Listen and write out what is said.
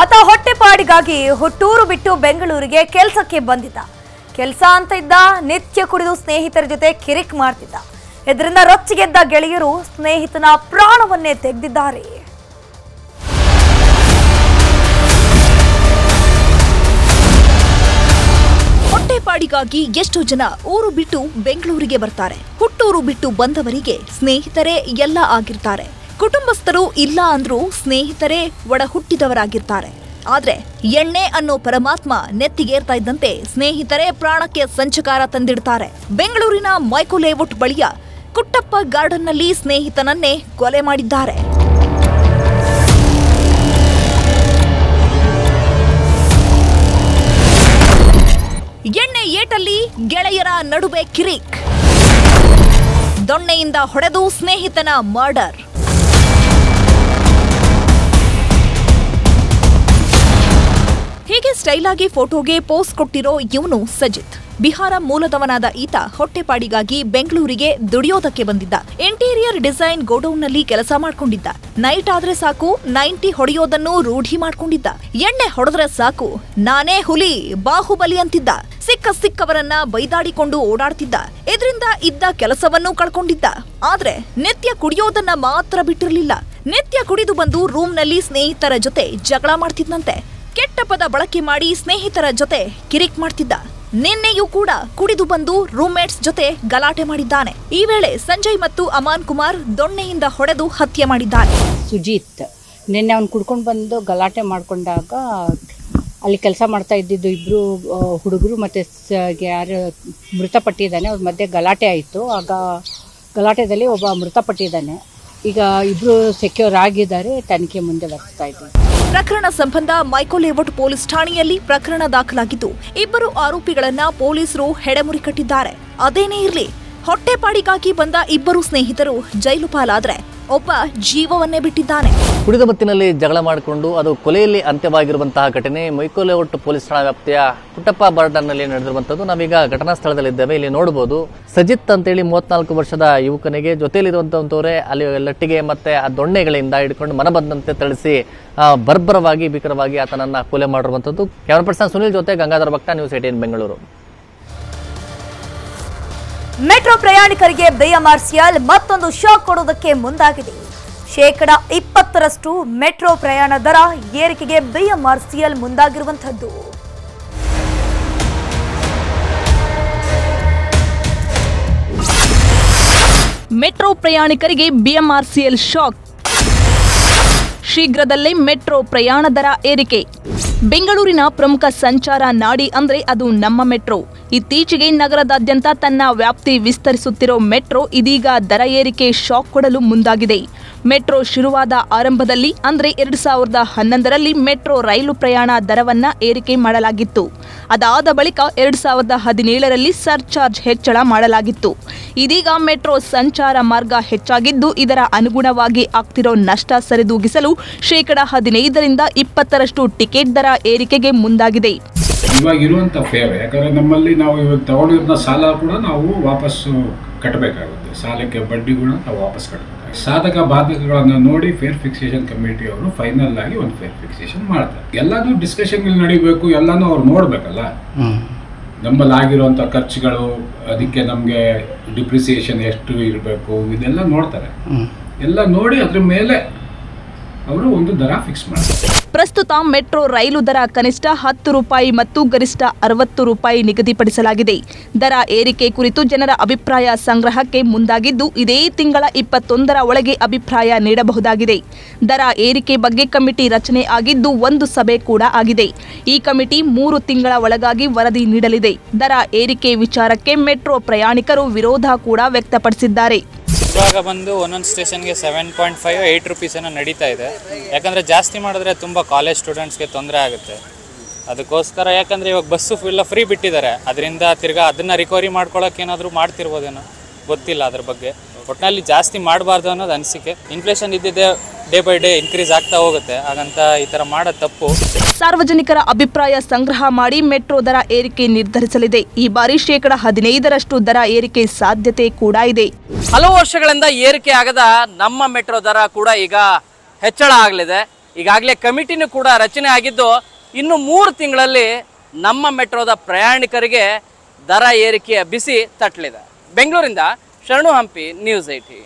ಆತ ಹೊಟ್ಟೆಪಾಡಿಗಾಗಿ ಹುಟ್ಟೂರು ಬಿಟ್ಟು ಬೆಂಗಳೂರಿಗೆ ಕೆಲಸಕ್ಕೆ ಬಂದಿದ್ದ. ಕೆಲಸ ಅಂತ ಇದ್ದ ನಿತ್ಯ ಕುಡಿದು ಸ್ನೇಹಿತರ ಜೊತೆ ಕಿರಿಕ್ ಮಾಡ್ತಿದ್ದ. ಇದರಿಂದ ರೊಚ್ಚಿಗೆದ್ದ ಗೆಳೆಯರು ಸ್ನೇಹಿತನ ಪ್ರಾಣವನ್ನೇ ತೆಗೆದಿದ್ದಾರೆ. ಹೊಟ್ಟೆಪಾಡಿಗಾಗಿ ಎಷ್ಟು ಜನ ಊರು ಬಿಟ್ಟು ಬೆಂಗಳೂರಿಗೆ ಬರ್ತಾರೆ. ಹುಟ್ಟೂರು ಬಿಟ್ಟು ಬಂದವರಿಗೆ ಸ್ನೇಹಿತರೇ ಎಲ್ಲ ಆಗಿರ್ತಾರೆ. ಕುಟುಂಬಸ್ಥರು ಇಲ್ಲ ಅಂದ್ರೂ ಸ್ನೇಹಿತರೇ ಒಡ ಹುಟ್ಟಿದವರಾಗಿರ್ತಾರೆ ಆದ್ರೆ ಎಣ್ಣೆ ಅನ್ನೋ ಪರಮಾತ್ಮ ನೆತ್ತಿಗೇರ್ತಾ ಇದ್ದಂತೆ ಸ್ನೇಹಿತರೇ ಪ್ರಾಣಕ್ಕೆ ಸಂಚಕಾರ ತಂದಿಡ್ತಾರೆ. ಬೆಂಗಳೂರಿನ ಮೈಕೋ ಲೇಔಟ್ ಬಳಿಯ ಕುಟ್ಟಪ್ಪ ಗಾರ್ಡನ್ನಲ್ಲಿ ಸ್ನೇಹಿತನನ್ನೇ ಕೊಲೆ ಮಾಡಿದ್ದಾರೆ. ಎಣ್ಣೆ ಏಟಲ್ಲಿ ಗೆಳೆಯರ ನಡುವೆ ಕಿರಿಕ್. ದೊಣ್ಣೆಯಿಂದ ಹೊಡೆದು ಸ್ನೇಹಿತನ ಮರ್ಡರ್. ಸ್ಟೈಲ್ ಆಗಿ ಫೋಟೋಗೆ ಪೋಸ್ ಕೊಟ್ಟಿರೋ ಇವನು ಸಜಿತ್. ಬಿಹಾರ ಮೂಲದವನಾದ ಈತ ಹೊಟ್ಟೆಪಾಡಿಗಾಗಿ ಬೆಂಗಳೂರಿಗೆ ದುಡಿಯೋದಕ್ಕೆ ಬಂದಿದ್ದ. ಇಂಟೀರಿಯರ್ ಡಿಸೈನ್ ಗೋಡೌನ್ನಲ್ಲಿ ಕೆಲಸ ಮಾಡ್ಕೊಂಡಿದ್ದ. ನೈಟ್ ಆದ್ರೆ ಸಾಕು, ನೈಂಟಿ ಹೊಡೆಯೋದನ್ನು ರೂಢಿ ಮಾಡ್ಕೊಂಡಿದ್ದ. ಎಣ್ಣೆ ಹೊಡೆದ್ರೆ ಸಾಕು, ನಾನೇ ಹುಲಿ, ಬಾಹುಬಲಿ ಅಂತಿದ್ದ. ಸಿಕ್ಕ ಸಿಕ್ಕವರನ್ನ ಬೈದಾಡಿಕೊಂಡು ಓಡಾಡ್ತಿದ್ದ. ಇದರಿಂದ ಇದ್ದ ಕೆಲಸವನ್ನೂ ಕಳ್ಕೊಂಡಿದ್ದ. ಆದ್ರೆ ನಿತ್ಯ ಕುಡಿಯೋದನ್ನ ಮಾತ್ರ ಬಿಟ್ಟಿರಲಿಲ್ಲ. ನಿತ್ಯ ಕುಡಿದು ಬಂದು ರೂಮ್ನಲ್ಲಿ ಸ್ನೇಹಿತರ ಜೊತೆ ಜಗಳ ಮಾಡ್ತಿದ್ನಂತೆ. ಕೆಟ್ಟ ಪದ ಬಳಕೆ ಮಾಡಿ ಸ್ನೇಹಿತರ ಜೊತೆ ಕಿರಿಕ್ ಮಾಡ್ತಿದ್ದ. ನಿನ್ನೆಯೂ ಕೂಡ ಕುಡಿದು ಬಂದು ರೂಮ್ಮೇಟ್ಸ್ ಜೊತೆ ಗಲಾಟೆ ಮಾಡಿದ್ದಾನೆ. ಈ ವೇಳೆ ಸಂಜಯ್ ಮತ್ತು ಅಮಾನ್ ಕುಮಾರ್ ದೊಣ್ಣೆಯಿಂದ ಹೊಡೆದು ಹತ್ಯೆ ಮಾಡಿದ್ದಾರೆ. ಸುಜಿತ್, ನಿನ್ನೆ ಅವ್ನು ಕುಡ್ಕೊಂಡು ಬಂದು ಗಲಾಟೆ ಮಾಡಿಕೊಂಡಾಗ ಅಲ್ಲಿ ಕೆಲಸ ಮಾಡ್ತಾ ಇದ್ದಿದ್ದು ಇಬ್ಬರು ಹುಡುಗರು ಮತ್ತು ಯಾರು ಮೃತಪಟ್ಟಿದ್ದಾನೆ. ಅವ್ರ ಮಧ್ಯೆ ಗಲಾಟೆ ಆಯಿತು. ಆಗ ಗಲಾಟೆದಲ್ಲಿ ಒಬ್ಬ ಮೃತಪಟ್ಟಿದ್ದಾನೆ. ಈಗ ಇಬ್ಬರು ಸೆಕ್ಯೂರ್ ಆಗಿದ್ದಾರೆ. ತನಿಖೆ ಮುಂದೆ ಬರ್ತಾ ಇದ್ದಾರೆ ಪ್ರಕರಣ ಸಂಬಂಧ ಮೈಕೋ ಲೇಔಟ್ ಪೊಲೀಸ್ ಠಾಣೆಯಲ್ಲಿ ಪ್ರಕರಣ ದಾಖಲಾಗಿದ್ದು, ಇಬ್ಬರು ಆರೋಪಿಗಳನ್ನ ಪೊಲೀಸರು ಹೆಡೆಮುರಿ ಕಟ್ಟಿದ್ದಾರೆ. ಅದೇನೇ ಇರ್ಲಿ ಹೊಟ್ಟೆಪಾಡಿಗಾಗಿ ಬಂದ ಇಬ್ಬರು ಸ್ನೇಹಿತರು ಜೈಲು ಪಾಲಾದ್ರೆ ಒಬ್ಬ ಜೀವವನ್ನೇ ಬಿಟ್ಟಿದ್ದಾನೆ. ಕುಡಿದ ಮತ್ತಿನಲ್ಲಿ ಜಗಳ ಮಾಡಿಕೊಂಡು ಅದು ಕೊಲೆಯಲ್ಲಿ ಅಂತ್ಯವಾಗಿರುವಂತಹ ಘಟನೆ ಮೈಕೋಲೇಔಟ್ ಪೊಲೀಸ್ ಠಾಣಾ ವ್ಯಾಪ್ತಿಯ ಪುಟ್ಟಪ್ಪ ಬಾರ್ಡರ್ನಲ್ಲಿ ನಡೆದಿರುವಂಥದ್ದು. ನಾವೀಗ ಘಟನಾ ಸ್ಥಳದಲ್ಲಿದ್ದೇವೆ ಇಲ್ಲಿ ನೋಡಬಹುದು ಸಜಿತ್ ಅಂತೇಳಿ ಮೂವತ್ನಾಲ್ಕು ವರ್ಷದ ಯುವಕನಿಗೆ ಜೊತೆಯಲ್ಲಿರುವಂತವರೇ ಅಲ್ಲಿ ಲಟ್ಟಿಗೆ ಮತ್ತೆ ಆ ದೊಣ್ಣೆಗಳಿಂದ ಹಿಡ್ಕೊಂಡು ಮನ ಬಂದಂತೆ ಥಳಿಸಿ ಬರ್ಬರವಾಗಿ, ಭೀಕರವಾಗಿ ಆತನನ್ನ ಕೊಲೆ ಮಾಡಿರುವಂಥದ್ದು. ಕ್ಯಾಮರಾ ಪರ್ಸನ್ ಸುನಿಲ್ ಜೊತೆ Gangadhara Bhakta, news eighteen Bengaluru. Metro ಪ್ರಯಾಣಿಕರಿಗೆ ಬಿಎಂಆರ್ಸಿಎಲ್ ಮತ್ತೊಂದು ಶಾಕ್ ಕೊಡೋದಕ್ಕೆ ಮುಂದಾಗಿದೆ. ಶೇಕಡ ಇಪ್ಪತ್ತರಷ್ಟು ಮೆಟ್ರೋ ಪ್ರಯಾಣ ದರ ಏರಿಕೆಗೆ ಬಿಎಂಆರ್ಸಿಎಲ್ ಮುಂದಾಗಿರುವಂಥದ್ದು. ಮೆಟ್ರೋ ಪ್ರಯಾಣಿಕರಿಗೆ ಬಿಎಂಆರ್ಸಿಎಲ್ ಶಾಕ್. ಶೀಘ್ರದಲ್ಲೇ ಮೆಟ್ರೋ ಪ್ರಯಾಣ ದರ ಏರಿಕೆ. ಬೆಂಗಳೂರಿನ ಪ್ರಮುಖ ಸಂಚಾರ ನಾಡಿ ಅಂದ್ರೆ ಅದು ನಮ್ಮ ಮೆಟ್ರೋ. ಇತ್ತೀಚೆಗೆ ನಗರದಾದ್ಯಂತ ತನ್ನ ವ್ಯಾಪ್ತಿ ವಿಸ್ತರಿಸುತ್ತಿರೋ ಮೆಟ್ರೋ ಇದೀಗ ದರ ಏರಿಕೆ ಶಾಕ್ ಕೊಡಲು ಮುಂದಾಗಿದೆ. ಮೆಟ್ರೋ ಶುರುವಾದ ಆರಂಭದಲ್ಲಿ ಅಂದ್ರೆ ಎರಡು ಸಾವಿರದ ಹನ್ನೊಂದರಲ್ಲಿ ಮೆಟ್ರೋ ರೈಲು ಪ್ರಯಾಣ ದರವನ್ನ ಏರಿಕೆ ಮಾಡಲಾಗಿತ್ತು. ಅದಾದ ಬಳಿಕ ಎರಡು ಸಾವಿರದ ಹದಿನೇಳರಲ್ಲಿ ಸರ್ಚಾರ್ಜ್ ಹೆಚ್ಚಳ ಮಾಡಲಾಗಿತ್ತು. ಇದೀಗ ಮೆಟ್ರೋ ಸಂಚಾರ ಮಾರ್ಗ ಹೆಚ್ಚಾಗಿದ್ದು ಇದರ ಅನುಗುಣವಾಗಿ ಆಗ್ತಿರೋ ನಷ್ಟ ಸರಿದೂಗಿಸಲು ಶೇಕಡ ಹದಿನೈದರಿಂದ ಇಪ್ಪತ್ತರಷ್ಟು ಟಿಕೆಟ್ ದರ ಏರಿಕೆಗೆ ಮುಂದಾಗಿದೆ. ಇವಾಗ ಇರುವಂತ ಫೇರ್ ಯಾಕಂದ್ರೆ ನಮ್ಮಲ್ಲಿ ನಾವು ಇವಾಗ ತಗೊಂಡಿರೋ ಸಾಲ ಕೂಡ ನಾವು ವಾಪಸ್ ಕಟ್ಟಬೇಕಾಗುತ್ತೆ. ಸಾಲಕ್ಕೆ ಬಡ್ಡಿ ಕೂಡ ನಾವು ವಾಪಸ್ ಕಟ್ಟಬೇಕು ಸಾಧಕ ಬಾಧಕಗಳನ್ನು ನೋಡಿ ಫೇರ್ ಫಿಕ್ಸೇಷನ್ ಕಮಿಟಿ ಅವರು ಫೈನಲ್ ಆಗಿ ಒಂದು ಫೇರ್ ಫಿಕ್ಸೇಷನ್ ಮಾಡ್ತಾರೆ. ಎಲ್ಲಾನು ಡಿಸ್ಕಷನ್ ನಡಿಬೇಕು ಎಲ್ಲಾನು ಅವ್ರು ನೋಡಬೇಕಲ್ಲ. ನಮ್ಮಲ್ಲಿ ಆಗಿರುವಂಥ ಖರ್ಚುಗಳು ಅದಕ್ಕೆ ನಮಗೆ ಡಿಪ್ರಿಸಿಯೇಷನ್ ಎಷ್ಟು ಇರಬೇಕು ಇದೆಲ್ಲ ನೋಡ್ತಾರೆ. ಎಲ್ಲ ನೋಡಿ ಅದ್ರ ಮೇಲೆ ಅವರು ಒಂದು ದರ ಫಿಕ್ಸ್ ಮಾಡಿದ್ದಾರೆ ಪ್ರಸ್ತುತ ಮೆಟ್ರೋ ರೈಲು ದರ ಕನಿಷ್ಠ ಹತ್ತು ರೂಪಾಯಿ ಮತ್ತು ಗರಿಷ್ಠ ಅರವತ್ತು ರೂಪಾಯಿ ನಿಗದಿಪಡಿಸಲಾಗಿದೆ. ದರ ಏರಿಕೆ ಕುರಿತು ಜನರ ಅಭಿಪ್ರಾಯ ಸಂಗ್ರಹಕ್ಕೆ ಮುಂದಾಗಿದ್ದು, ಇದೇ ತಿಂಗಳ ಇಪ್ಪತ್ತೊಂದರ ಒಳಗೆ ಅಭಿಪ್ರಾಯ ನೀಡಬಹುದಾಗಿದೆ. ದರ ಏರಿಕೆ ಬಗ್ಗೆ ಕಮಿಟಿ ರಚನೆ ಆಗಿದ್ದು, ಒಂದು ಸಭೆ ಕೂಡ ಆಗಿದೆ. ಈ ಕಮಿಟಿ ಮೂರು ತಿಂಗಳ ಒಳಗಾಗಿ ವರದಿ ನೀಡಲಿದೆ. ದರ ಏರಿಕೆ ವಿಚಾರಕ್ಕೆ ಮೆಟ್ರೋ ಪ್ರಯಾಣಿಕರು ವಿರೋಧ ಕೂಡ ವ್ಯಕ್ತಪಡಿಸಿದ್ದಾರೆ. ಇವಾಗ ಬಂದು ಒಂದೊಂದು ಸ್ಟೇಷನ್ಗೆ seven point five eight rupees ಏನೋ ನಡೀತಾ ಇದೆ. ಯಾಕಂದರೆ ಜಾಸ್ತಿ ಮಾಡಿದ್ರೆ ತುಂಬ ಕಾಲೇಜ್ ಸ್ಟೂಡೆಂಟ್ಸ್ಗೆ ತೊಂದರೆ ಆಗುತ್ತೆ. ಅದಕ್ಕೋಸ್ಕರ ಯಾಕಂದರೆ ಇವಾಗ ಬಸ್ಸು ಫುಲ್ಲ ಫ್ರೀ ಬಿಟ್ಟಿದ್ದಾರೆ. ಅದರಿಂದ ತಿರ್ಗಾ ಅದನ್ನು ರಿಕವರಿ ಮಾಡ್ಕೊಳಕ್ಕೆ ಏನಾದರೂ ಮಾಡ್ತಿರ್ಬೋದೇನೋ ಗೊತ್ತಿಲ್ಲ ಅದ್ರ ಬಗ್ಗೆ. ಒಟ್ಟಿನಲ್ಲಿ ಜಾಸ್ತಿ ಮಾಡಬಾರ್ದು ಅನ್ನೋದು ಅನಿಸಿಕೆ. ಇನ್ಫ್ಲೇಷನ್ ಇದ್ದಿದ್ದೆ ಡೇ ಬೈ ಡೇ ಇನ್ಕ್ರೀಸ್ ಆಗ್ತಾ ಹೋಗುತ್ತೆ. ಹಾಗಂತ ಈ ಥರ ಮಾಡೋದು ತಪ್ಪು. ಸಾರ್ವಜನಿಕರ ಅಭಿಪ್ರಾಯ ಸಂಗ್ರಹ ಮಾಡಿ ಮೆಟ್ರೋ ದರ ಏರಿಕೆ ನಿರ್ಧರಿಸಲಿದೆ. ಈ ಬಾರಿ ಶೇಕಡ ಹದಿನೈದರಷ್ಟು ದರ ಏರಿಕೆ ಸಾಧ್ಯತೆ ಕೂಡ ಇದೆ. ಹಲವು ವರ್ಷಗಳಿಂದ ಏರಿಕೆ ಆಗದ ನಮ್ಮ ಮೆಟ್ರೋ ದರ ಕೂಡ ಈಗ ಹೆಚ್ಚಳ ಆಗಲಿದೆ. ಈಗಾಗಲೇ ಕಮಿಟಿನೂ ಕೂಡ ರಚನೆ ಆಗಿದ್ದು ಇನ್ನು ಮೂರು ತಿಂಗಳಲ್ಲಿ ನಮ್ಮ ಮೆಟ್ರೋದ ಪ್ರಯಾಣಿಕರಿಗೆ ದರ ಏರಿಕೆಯ ಬಿಸಿ ತಟ್ಟಲಿದೆ. ಬೆಂಗಳೂರಿಂದ शरणु हम्पी न्यूज़ एटी